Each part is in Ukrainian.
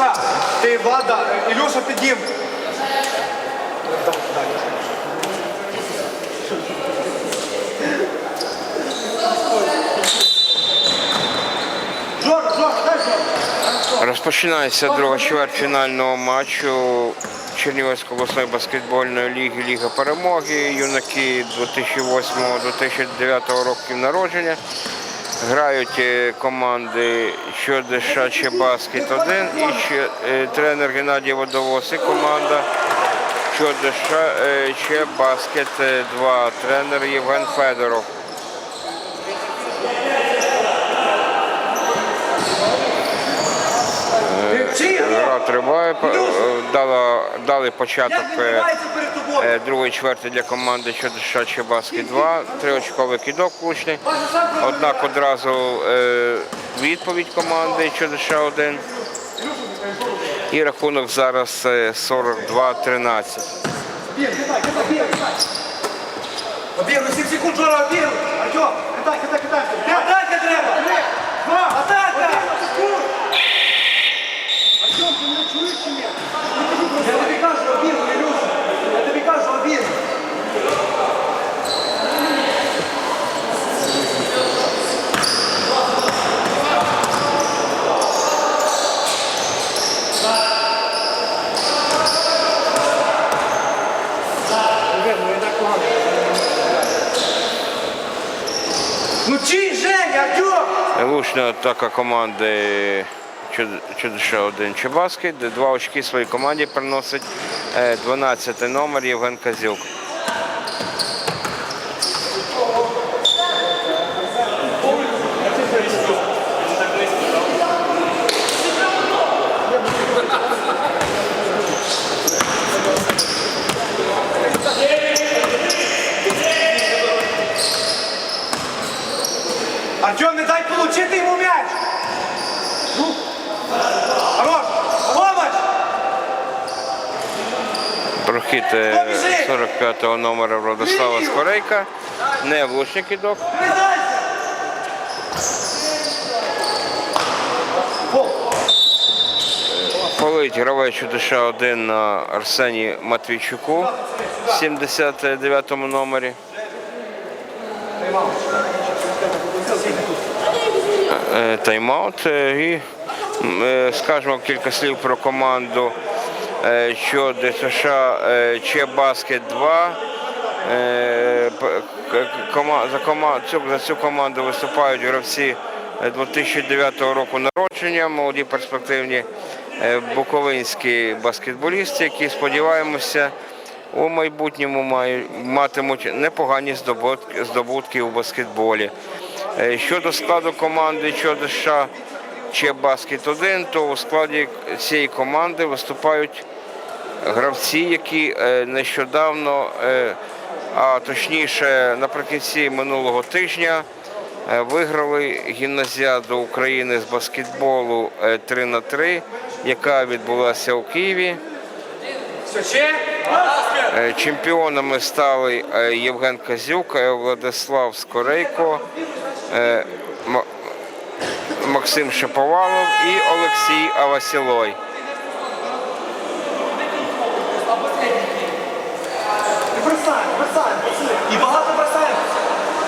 Паша, ти Влада, Ілюша дай Жор. Розпочинається друга чверть фінального матчу Чернівецької обласної баскетбольної ліги Ліга перемоги. Юнаки 2008-2009 років народження. Грають е, команди Щодиша Чебаскет 1 і е, тренер Геннадій Водовоз і команда Щодиша е, Чебаскет 2, тренер Євген Федоров. Гра триває, дали початок Е, е, другої чверти для команди Щодиша Чебаски 2, триочковий кидок влучний. Однак одразу е, відповідь команди Чудиша 1. І рахунок зараз е, 42-13. Бій, кидай, кидай, бій, кидай. 7 секунд, Жора, обігруй. Артем, кидай, кидай, кидай. Атака треба. Два, атака. Артем, ти мене чуєш чи ні? Я тобі кажу, обігруй, Ілюша. Тобі кажу. Ну чий, Женя, Артем? Влучна атака команди Чудиша 1 Чебаски, де два очки своїй команді приносить 12 номер Євген Казюк. Артем, не дай получити йому м'яч. Ну, хорош, помощь. Е, 45-го номера Владислава Скорейка. Не влучний кидок. Фолить гравець Чудиша 1 на Арсені Матвійчуку в 79 му номері. Е, Тайм-аут. Е, І скажемо кілька слів про команду, що ДСШ е, Чебаскет 2. Е, п- За, цю, команду виступають гравці е, 2009 року народження, молоді перспективні е, буковинські баскетболісти, які сподіваємося у майбутньому матимуть непогані здобутки, у баскетболі. Е, Щодо складу команди Чодиша Чебаскет 1, то у складі цієї команди виступають гравці, які е, нещодавно, е, а точніше наприкінці минулого тижня, е, виграли гімназіаду України з баскетболу 3 на 3 яка відбулася у Києві. Чемпіонами стали Євген Казюк, Владислав Скорейко, Максим Шаповалов і Олексій Авасілой. Бросаємо, бросаємо, пацани. І багато бросаємо.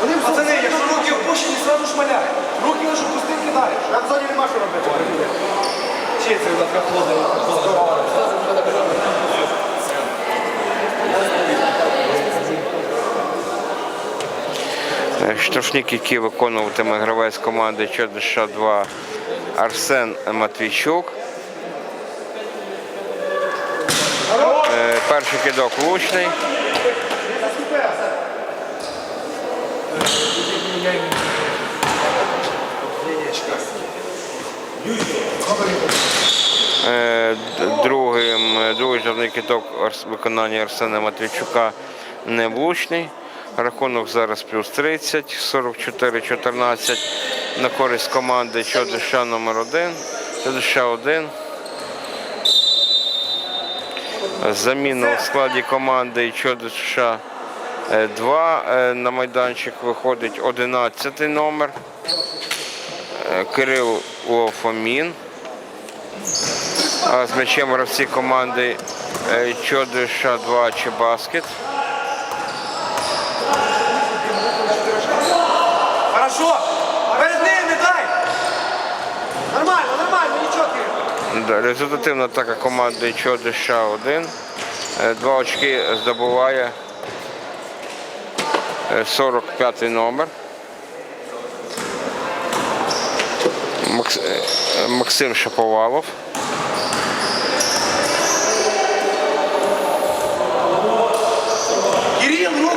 Вони пацани, якщо руки опущені, сразу шмаляй. Руки лише пустим кидаєш. Там зоні нема що робити. Чи це така Е, Штрафник, який виконуватиме гравець команди Чорниша 2 Арсен Матвійчук. Е, Перший кидок влучний. Е, Другим, другий жовний кидок Арс- виконання Арсена Матвійчука не влучний. Рахунок зараз плюс 30, 44-14 на користь команди Чодиша номер 1 Чодиша 1. Заміна у складі команди Чодиша 2. Е, На майданчик виходить 11 номер. Е, Кирил Лофомін. А з м'ячем гравці команди е, Чодиша 2 Чебаскет. Хорошо. Перед ним не дай. Нормально, нормально, нічого ти. Да, Результативна атака команди Чодиша 1. Е, Два очки здобуває е, 45 номер. Е, Максим Шаповалов.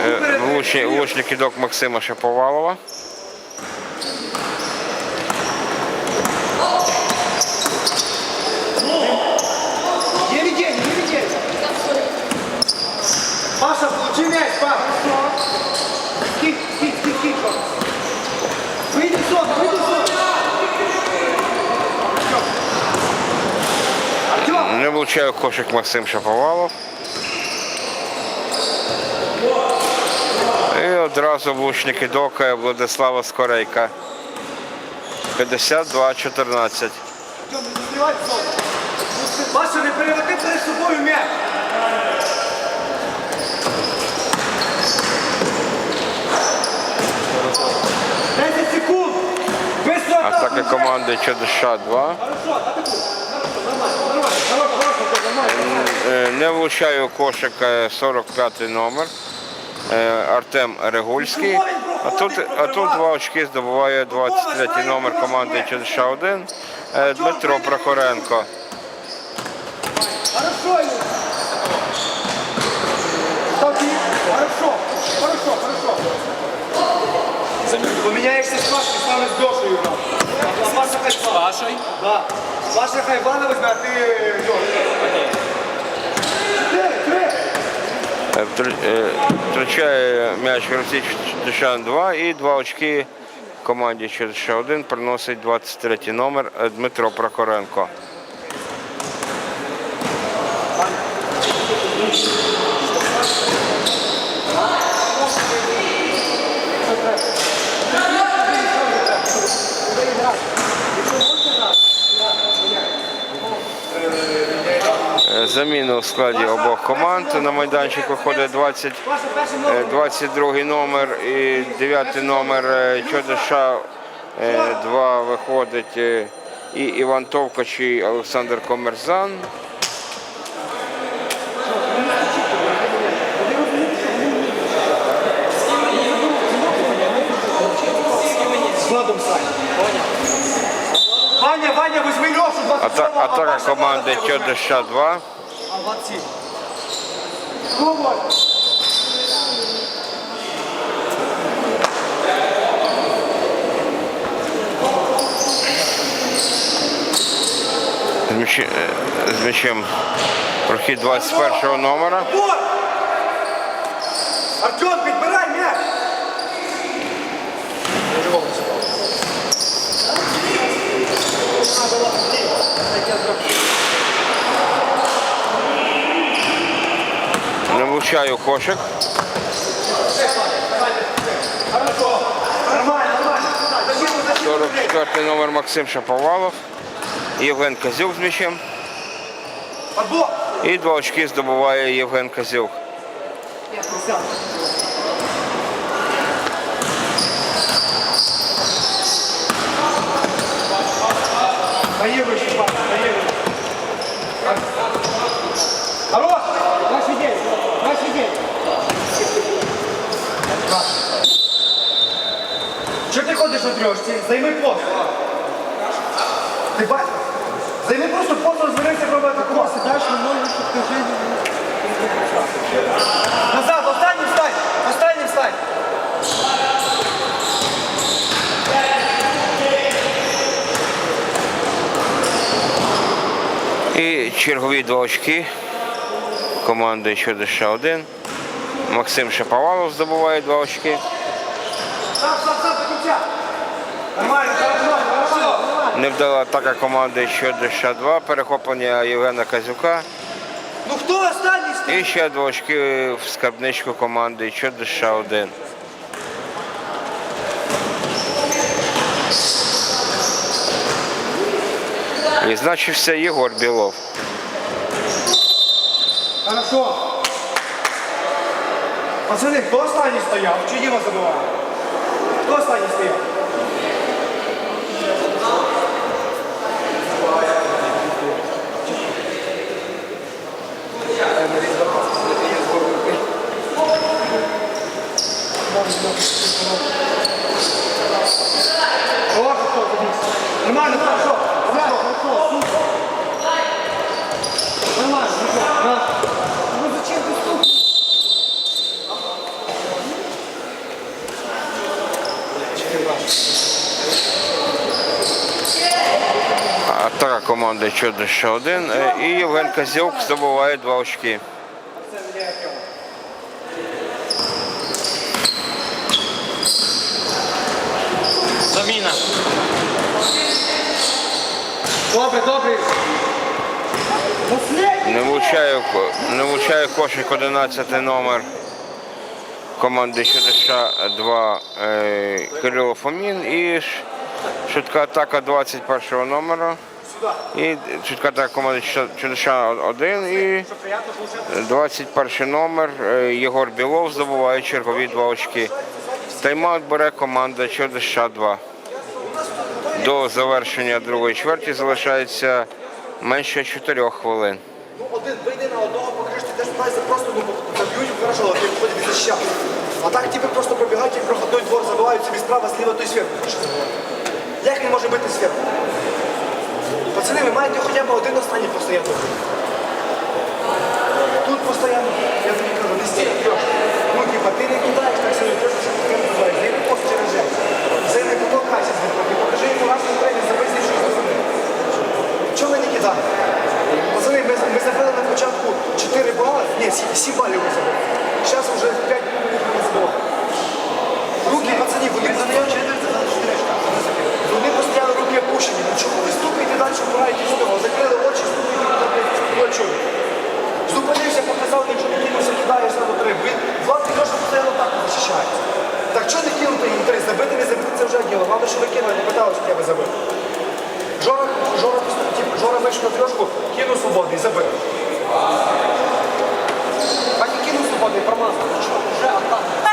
Е. Влучний, влучний кидок Максима Шаповалова. В кошик Максим Шаповалов. І одразу влучний кидок е, Владислава Скорейка. 52-14. Артем, не переводи перед собою мяч. Атака команди Чадиша 2. Хорошо, атакуй. Нормально, нормально, нормально, нормально. Е, Не влучає у кошик е, 45 номер. е, Артем Регульський. А тут, а тут два очки здобуває 23 номер команди Чадиша 1 е, Дмитро Прохоренко. Хорошо, Юра. Ставки. Хорошо, хорошо, хорошо. Паша хай Пашей? Да. Паша хай Ивана возьмет, а ты Леша. Три, три. Е, е, Втрачає м'яч гравці Чадиша 2 і два очки команді Чердиша 1 приносить 23 номер е, Дмитро Прохоренко. Заміни у складі обох команд. На майданчик виходить 20, Паша, перший е, номер. 22 номер і 9 номер е, Чодиша 2 виходить е, і Іван Товкач і Олександр Комерзан. Складом Ваня, Ваня, возьми Лешу, 27 Ата- Атака команди Чодиша 2. А 27. Пробуй. З м'ячем, з м'ячем прохід 21 номера. Артем, підбирай м'яч! Не кошик. 44 номер Максим Шаповалов. Євген Казюк з м'ячем. І два очки здобуває Євген Казюк. Трьошці? Займи пост. Ти бачиш? Займи просто пост, розвернися, пробуй атакувати. Сідаєш на ноги, щоб ти. Назад, останній встань! Останній встань! І чергові два очки команди Чудиша 1. Максим Шаповалов здобуває два очки. Сам, сам, сам, до кінця. Нормально, нормально. Атака команди Чудиша 2. Перехоплення Євгена Казюка. Ну хто останній стоїть? І ще два очки в скарбничку команди Чудиша 1. Відзначився Єгор Білов. Хорошо. Пацани, хто останній стояв? Чи Діма забивав? Хто останній стояв? Нормально, хорошо. Нормально. Ну зачем ты стукнул? Атака команди Чудиша 1 е, і Євген Козюк здобуває два очки. Заміна. Добре, добре. Не влучає, не влучає кошик 11 номер команди Чудиша 2 е, Кирило Фомін і швидка атака 21 номера. І швидка атака команди Чу- 1 і Что приятно получается. 21 номер е, Єгор Білов здобуває чергові два очки. Тайм-аут бере команда Чудиша 2. До завершення другої чверті залишається менше 4 хвилин. Ну, один вийде на одного, покажеш, ти теж питаєшся просто, ну, заб'ють, хорошо, але ти виходить від. А так тебе просто пробігають, як проходной двор, забивають собі справа, зліва, то й зверху. хочеш забивати. Як він може бити зверху? Пацани, ви маєте хоча б один останній постояти. Тут постійно, я тобі кажу, не стій, трьох. Ну, типа, ти не кидаєш, так собі трьох, що ти не називаєш. Займи пост через жест. Займи куток Кася з трохи. Покажи йому раз на трені, забий з іншої сторони. Чого ми не кидаємо? Пацани, ми, ми забили на початку 4 бали. Ні, 7 балів ми забили. Зараз вже 5 балів ми забили. Руки, пацани, вони задають Вони постояли руки опущені. Ну чого ви стукаєте далі, впираєтесь з нього? Закрили очі, стукаєте до плечу. Зупинився, показав, якщо не кинувся, кидаєш на три. Ви два підошли постійно так захищається. Так що не кинути їм три? Забити, не забити, це вже діло. Головне, що ви не питалося, що я би забив. Жора, Жора, Жора вийшов на трьошку, кинув свободний, забив. А не кинув свободний, промазав. Ну що, вже атака.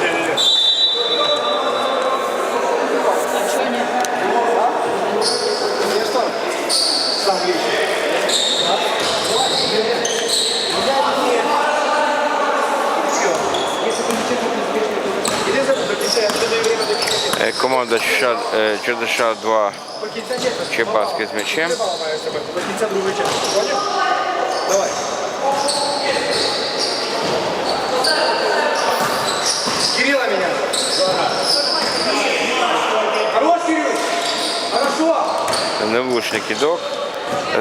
Конечно. Сам лично. Иди за до кінця, я тобі даю время до кінця. Е, Команда е, 2 До кінця ні. Чебаски з м'ячем. До кінця другої частини. Давай. Кирилла меня. Хорош, Кирилл. Хорошо. Невлучний кидок.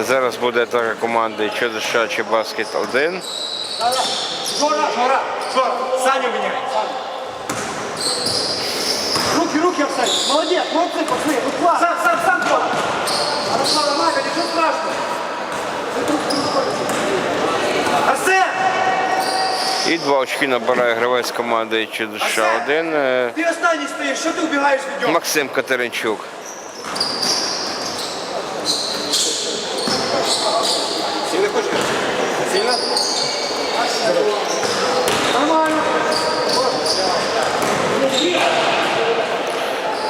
Зараз буде атака команди Чудиша Чебаскет 1. Жора, Жора, Жора, Саню меняй. Руки, руки обставь. Молодец, молодцы, пацаны. Ну класс. Сам, сам, сам, Жора. Хорошо, нормально, ничего страшного. Арсен, І два очки набирає гравець команди Чудиша 1 е, ты останній стоїш, що ти убігаєш від нього? Максим Катеринчук.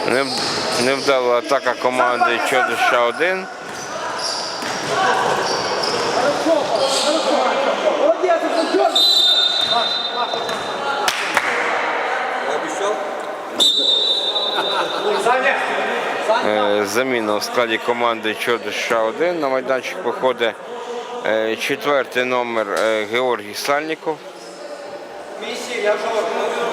Невдала атака команди Чудиша 1. Молодец, это Саня. Е, Заміна у складі команди Чудиша 1. На майданчик виходить е, четвертий номер е, Георгій Сальніков. Місі, я вже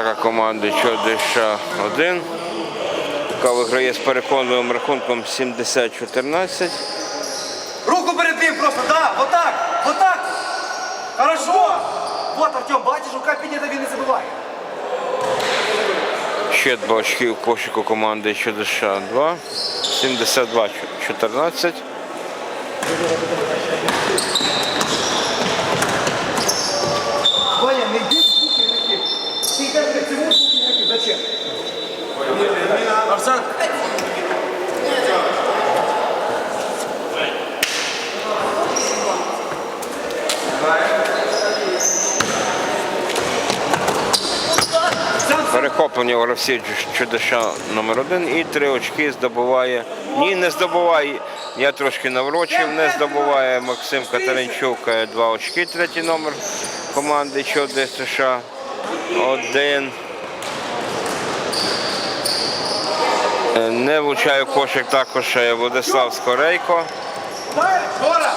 команди Чодиша 1, яка виграє з переконливим рахунком 70-14. Руку перед ним просто, да, вот так, вот так. Хорошо. Вот, Артем, бачиш, рука піднята, він не забиває. Ще два очки у кошику команди Чодиша 2. 72-14. Ваня, не йди в двох ігроків. Ти йдеш в цього двох ігроків, зачем? Арсен. Перехоплення у гравців Чудиша номер 1 і три очки здобуває. Ні, не здобуває. Я трошки наврочив, не здобуває Максим Катеринчук е, два очки, третій номер команди Чоди США. Один. Е, Не влучає кошик також е, Владислав Скорейко. Дай, Жора.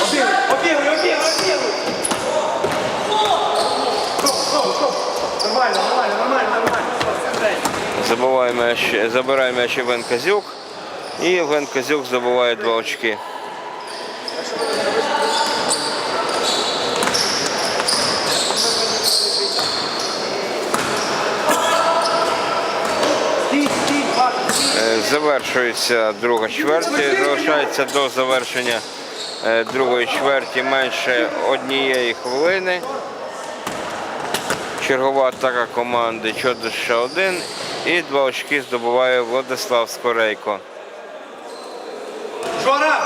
Обігли, обігли, обігли, обігли. Стоп, стоп, стоп. Нормально, нормально, нормально, нормально. Забуває м'яч, забирає м'яч Євген Казюк. І Євген Казюк здобуває два очки. Е, Завершується друга чверть. Залишається до завершення е, другої чверті менше однієї хвилини. Чергова атака команди Чодиша 1 і два очки здобуває Владислав Скорейко. Жора!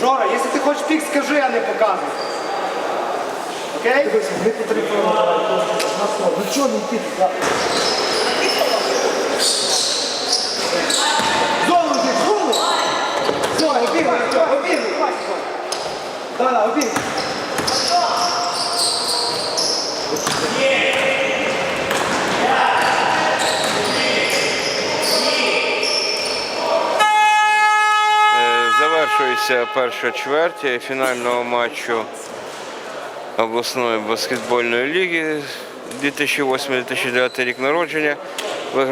Жора, якщо ти хочеш пік, скажи, а не показуй. Окей? Ну чого не йти? Зону йди, зону! Зону, обігли, обігли, Так, так, обігли. Е, Завершується перша чверть фінального матчу обласної баскетбольної ліги 2008-2009 рік народження.